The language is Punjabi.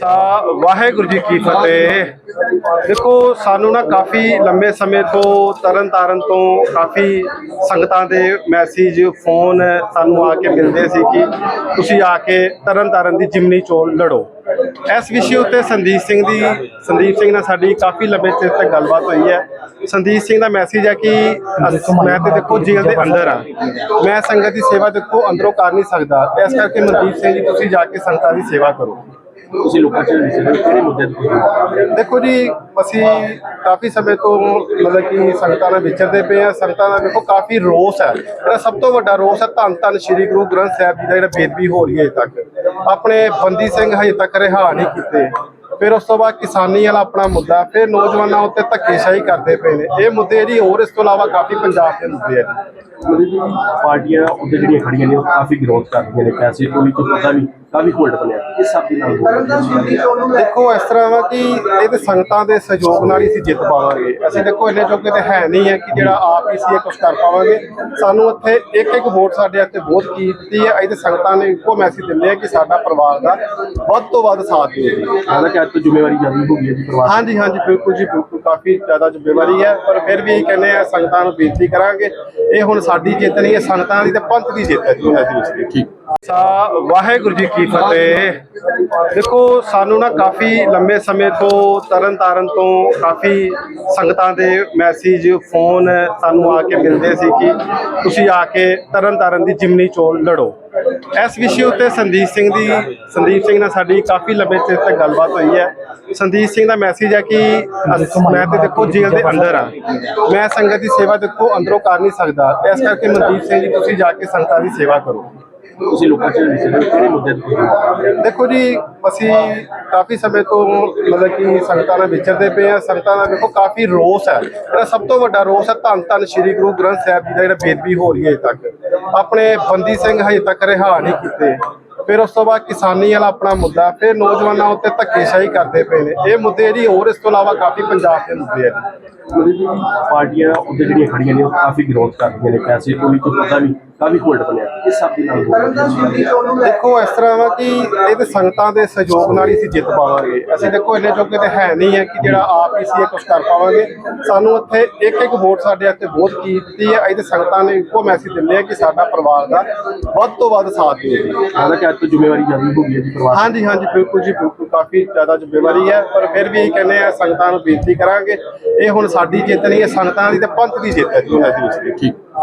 ਸਾ ਵਾਹਿਗੁਰੂ ਜੀ ਕੀ ਫਤਿਹ। ਦੇਖੋ, ਸਾਨੂੰ ਨਾ ਕਾਫੀ ਲੰਬੇ ਸਮੇਂ ਤੋਂ ਤਰਨ ਤਾਰਨ ਤੋਂ ਕਾਫੀ ਸੰਗਤਾਂ ਦੇ ਮੈਸੇਜ ਫੋਨ ਸਾਨੂੰ ਆ ਕੇ ਮਿਲਦੇ ਸੀ ਕਿ ਤੁਸੀਂ ਆ ਕੇ ਤਰਨ ਤਾਰਨ ਦੀ ਜਿਮਨੀ ਚੋਣ ਲੜੋ। ਇਸ ਵਿਸ਼ੇ ਉੱਤੇ ਸੰਦੀਪ ਸਿੰਘ ਦੀ, ਸੰਦੀਪ ਸਿੰਘ ਨਾਲ ਸਾਡੀ ਕਾਫੀ ਲੰਬੇ ਚਿਰ ਤੱਕ ਗੱਲਬਾਤ ਹੋਈ ਹੈ। ਸੰਦੀਪ ਸਿੰਘ ਦਾ ਮੈਸੇਜ ਹੈ ਕਿ ਅਸ- ਮੈਂ ਤੇ ਦੇਖੋ ਜੇਲ੍ਹ ਦੇ ਅੰਦਰ ਆ ਮੈਂ ਸੰਗਤ ਦੀ ਸੇਵਾ ਦੇਖੋ ਅੰਦਰੋਂ ਕਰ ਨਹੀਂ ਸਕਦਾ। ਇਸ ਕਰਕੇ ਮਨਦੀਪ ਸਿੰਘ ਜੀ, ਤੁਸੀਂ ਜਾ ਕੇ ਸੰਗਤਾਂ ਦੀ ਸੇਵਾ ਕਰੋ। ਤੁਸੀਂ ਲੋਕਾਂ ਚ ਕਿਹੜੇ ਮੁੱਦੇ ਤੁਸੀਂ ਦੇਖੋ ਜੀ, ਅਸੀਂ ਕਾਫੀ ਸਮੇਂ ਤੋਂ ਮਤਲਬ ਕਿ ਸੰਗਤਾਂ ਨਾਲ ਵਿਚਰਦੇ ਪਏ ਆ ਸੰਗਤਾਂ ਦਾ ਦੇਖੋ ਕਾਫੀ ਰੋਸ ਹੈ। ਜਿਹੜਾ ਸਭ ਤੋਂ ਵੱਡਾ ਰੋਸ ਹੈ, ਧੰਨ ਧੰਨ ਸ੍ਰੀ ਗੁਰੂ ਗ੍ਰੰਥ ਸਾਹਿਬ ਜੀ ਦਾ ਜਿਹੜਾ ਬੇਦਬੀ ਹੋ ਰਹੀ ਹੈ ਅਜੇ ਤੱਕ। ਆਪਣੇ ਬੰਦੀ ਸਿੰਘ ਹਜੇ ਤੱਕ ਰਿਹਾ ਨਹੀਂ ਕੀਤੇ। ਫਿਰ ਉਸ ਤੋਂ ਬਾਅਦ ਕਿਸਾਨੀ ਵਾਲਾ ਆਪਣਾ ਮੁੱਦਾ ਫਿਰ ਨੌਜਵਾਨਾਂ ਉੱਤੇ ਧੱਕੇਸ਼ਾਹੀ ਕਰਦੇ ਪਏ ਨੇ। ਇਹ ਮੁੱਦੇ ਜੀ ਹੋਰ ਇਸ ਤੋਂ ਇਲਾਵਾ ਕਾਫੀ ਪੰਜਾਬ ਦੇ ਮੁੱਦੇ ਆ ਜੀ। ਪਾਰਟੀਆਂ ਉਹਦੇ ਜਿਹੜੀਆਂ ਖੜੀਆਂ ਨੇ ਉਹ ਕਾਫੀ ਵਿਰੋਧ ਕਰਦੀਆਂ ਨੇ ਪੈਸੇ ਕੋਈ ਤੋਂ ਪਤਾ ਵੀ ਕਾਫੀ ਹੋਲਡ ਬਣਿਆ। ਇਸ ਸਭ ਦੇ ਨਾਲ ਦੇਖੋ ਇਸ ਤਰ੍ਹਾਂ ਵਾ ਕਿ ਇਹ ਤੇ ਸੰਗਤਾਂ ਦੇ ਸਹਿਯੋਗ ਨਾਲ ਹੀ ਅਸੀਂ ਜਿੱਤ ਪਾਵਾਂਗੇ। ਅਸੀਂ ਦੇਖੋ ਇੰਨੇ ਜੋਗੇ ਤੇ ਹੈ ਨਹੀਂ ਹੈ ਕਿ ਜਿਹੜਾ ਆਪ ਹੀ ਸੀ ਇਹ ਕੁਝ ਕਰ ਪਾਵਾਂਗੇ। ਸਾਨੂੰ ਇੱਥੇ ਇੱਕ ਇੱਕ ਵੋਟ ਸਾਡੇ ਹੱਥੇ ਬਹੁਤ ਕੀਮਤੀ ਹੈ। ਤੇ ਸੰਗਤਾਂ ਨੇ ਇੱਕੋ ਮੈਸੇਜ ਦਿੰਦੇ ਆ ਕਿ ਸਾਡਾ ਪਰਿਵਾਰ ਦਾ ਵੱਧ ਤੋਂ ਵੱਧ ਸਾਥ ਦਿਓ ਜੀ। ਲੱਗਦਾ ਕਿ ਅੱਜ ਤੋਂ ਜ਼ਿੰਮੇਵਾਰੀ ਜ਼ਿਆਦਾ ਹੋ ਗਈ ਹੈ ਜੀ ਪਰਿਵਾਰ ਦੀ। ਹਾਂਜੀ ਹਾਂਜੀ ਬਿਲਕੁਲ ਜੀ ਬਿਲਕੁਲ ਕਾਫੀ ਜ਼ਿਆਦਾ ਜ਼ਿੰਮੇਵਾਰੀ ਹੈ ਪਰ ਫਿਰ ਵੀ ਕਹਿੰਦੇ ਆ ਸੰਗਤਾਂ ਨੂੰ ਬੇਨਤੀ ਕਰਾਂਗੇ ਇਹ ਹੁਣ ਸਾਡੀ ਜਿੱਤ ਨਹੀਂ ਹੈ ਸੰਗਤਾਂ ਦੀ ਤੇ ਪੰਥ ਦੀ ਜਿੱਤ ਹੈ ਜੀ ਉਹਨਾਂ ਦੀ ਠੀਕ ਸਾ ਵਾਹਿਗੁਰੂ ਜੀ ਕੀ ਫਤਿਹ। ਦੇਖੋ, ਸਾਨੂੰ ਨਾ ਕਾਫੀ ਲੰਬੇ ਸਮੇਂ ਤੋਂ ਤਰਨ ਤਾਰਨ ਤੋਂ ਕਾਫੀ ਸੰਗਤਾਂ ਦੇ ਮੈਸੇਜ ਫੋਨ ਸਾਨੂੰ ਆ ਕੇ ਮਿਲਦੇ ਸੀ ਕਿ ਤੁਸੀਂ ਆ ਕੇ ਤਰਨ ਤਾਰਨ ਦੀ ਜਿਮਨੀ ਚੋਣ ਲੜੋ। ਇਸ ਵਿਸ਼ੇ ਉੱਤੇ ਸੰਦੀਪ ਸਿੰਘ ਦੀ, ਸੰਦੀਪ ਸਿੰਘ ਨਾਲ ਸਾਡੀ ਕਾਫੀ ਲੰਬੇ ਚਿਰ ਤੱਕ ਗੱਲਬਾਤ ਹੋਈ ਹੈ। ਸੰਦੀਪ ਸਿੰਘ ਦਾ ਮੈਸੇਜ ਹੈ ਕਿ ਅਸ- ਮੈਂ ਤੇ ਦੇਖੋ ਜੇਲ੍ਹ ਦੇ ਅੰਦਰ ਆ ਮੈਂ ਸੰਗਤ ਦੀ ਸੇਵਾ ਦੇਖੋ ਅੰਦਰੋਂ ਕਰ ਨਹੀਂ ਸਕਦਾ। ਇਸ ਕਰਕੇ ਮਨਦੀਪ ਸਿੰਘ ਜੀ, ਤੁਸੀਂ ਜਾ ਕੇ ਸੰਗਤਾਂ ਦੀ ਸੇਵਾ ਕਰੋ। ਤੁਸੀਂ ਲੋਕਾਂ ਚ ਕਿਹੜੇ ਮੁੱਦੇ ਤੁਸੀਂ ਦੇਖੋ ਜੀ, ਅਸੀਂ ਕਾਫੀ ਸਮੇਂ ਤੋਂ ਮਤਲਬ ਕਿ ਸੰਗਤਾਂ ਨਾਲ ਵਿਚਰਦੇ ਪਏ ਆ ਸੰਗਤਾਂ ਦਾ ਦੇਖੋ, ਕਾਫੀ ਰੋਸ ਹੈ। ਜਿਹੜਾ ਸਭ ਤੋਂ ਵੱਡਾ ਰੋਸ ਹੈ, ਧੰਨ ਧੰਨ ਸ੍ਰੀ ਗੁਰੂ ਗ੍ਰੰਥ ਸਾਹਿਬ ਜੀ ਦਾ ਜਿਹੜਾ ਬੇਦਬੀ ਹੋ ਰਹੀ ਹੈ ਅਜੇ ਤੱਕ। ਆਪਣੇ ਬੰਦੀ ਸਿੰਘ ਹਜੇ ਤੱਕ ਰਿਹਾ ਨਹੀਂ ਕੀਤੇ। ਫਿਰ ਉਸ ਤੋਂ ਬਾਅਦ ਕਿਸਾਨੀ ਵਾਲਾ ਆਪਣਾ ਮੁੱਦਾ ਫਿਰ ਨੌਜਵਾਨਾਂ ਉੱਤੇ ਧੱਕੇਸ਼ਾਹੀ ਕਰਦੇ ਪਏ ਨੇ। ਇਹ ਮੁੱਦੇ ਜੀ ਹੋਰ ਇਸ ਤੋਂ ਇਲਾਵਾ ਕਾਫੀ ਪੰਜਾਬ ਦੇ ਮੁੱਦੇ ਆ ਜੀ। ਪਾਰਟੀਆਂ ਉਹਦੇ ਜਿਹੜੀਆਂ ਖੜੀਆਂ ਨੇ ਉਹ ਕਾਫੀ ਵਿਰੋਧ ਕਰਦੀਆਂ ਨੇ ਪੈਸੇ ਕੋਈ ਤੋਂ ਪਤਾ ਵੀ ਕਾਫੀ ਹੋਲਡ ਬਣਿਆ। ਇਸ ਸਭ ਦੇ ਨਾਲ ਦੇਖੋ ਇਸ ਤਰ੍ਹਾਂ ਵਾ ਕਿ ਇਹ ਤੇ ਸੰਗਤਾਂ ਦੇ ਸਹਿਯੋਗ ਨਾਲ ਹੀ ਅਸੀਂ ਜਿੱਤ ਪਾਵਾਂਗੇ। ਅਸੀਂ ਦੇਖੋ ਇੰਨੇ ਜੋਗੇ ਤੇ ਹੈ ਨਹੀਂ ਹੈ ਕਿ ਜਿਹੜਾ ਆਪ ਹੀ ਸੀ ਇਹ ਕੁਝ ਕਰ ਪਾਵਾਂਗੇ। ਸਾਨੂੰ ਇੱਥੇ ਇੱਕ ਇੱਕ ਵੋਟ ਸਾਡੇ ਹੱਥੇ ਬਹੁਤ ਕੀਮਤੀ ਹੈ। ਅਸੀਂ ਤੇ ਸੰਗਤਾਂ ਨੇ ਇੱਕੋ ਮੈਸੇਜ ਦਿੰਦੇ ਆ ਕਿ ਸਾਡਾ ਪਰਿਵਾਰ ਦਾ ਵੱਧ ਤੋਂ ਵੱਧ ਸਾਥ ਦਿਓ ਜੀ। ਲੱਗਦਾ ਕਿ ਅੱਜ ਤੋਂ ਜ਼ਿੰਮੇਵਾਰੀ ਜ਼ਿਆਦਾ ਹੋ ਗਈ ਹੈ ਜੀ ਪਰਿਵਾਰ ਦੀ। ਹਾਂਜੀ ਹਾਂਜੀ ਬਿਲਕੁਲ ਜੀ ਬਿਲਕੁਲ ਕਾਫੀ ਜ਼ਿਆਦਾ ਜ਼ਿੰਮੇਵਾਰੀ ਹੈ ਪਰ ਫਿਰ ਵੀ ਕਹਿੰਦੇ ਆ ਸੰਗਤਾਂ ਨੂੰ ਬੇਨਤੀ ਕਰਾਂਗੇ ਇਹ ਹੁਣ ਸਾਡੀ ਜਿੱਤ ਨਹੀਂ ਹੈ ਸੰਗਤਾਂ ਦੀ ਤੇ ਪੰਥ ਦੀ ਜਿੱਤ ਹੈ ਜੀ ਉਹਨਾਂ ਦੀ ਠੀਕ